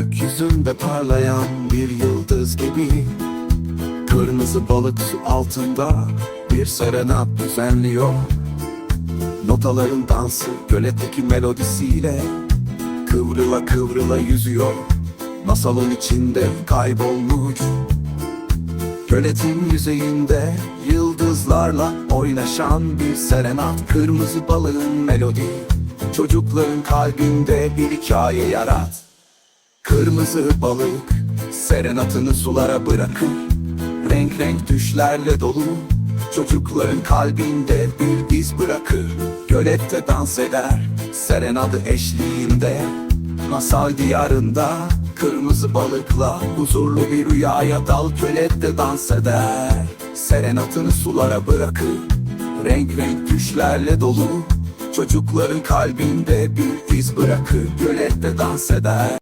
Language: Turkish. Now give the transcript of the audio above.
Gökyüzünde parlayan bir yıldız gibi. Kırmızı balık su altında bir serenat düzenliyor. Notaların dansı göletteki melodisiyle Kıvrıla kıvrıla yüzüyor. Masalın içinde kaybolmuş. Göletin yüzeyinde yıldızlarla oynaşan bir serenat. Kırmızı balığın melodi Çocukların kalbinde bir hikaye yarat Kırmızı balık serenatını sulara bırakır. Renk renk düşlerle dolu Çocukların kalbinde bir iz bırakır. Gölette dans eder serenadı eşliğinde. Masal diyarında kırmızı balıkla Huzurlu bir rüyaya dal gölette dans eder. Serenatını sulara bırakır Renk renk düşlerle dolu Çocukların kalbinde bir iz bırakır. Gölette dans eder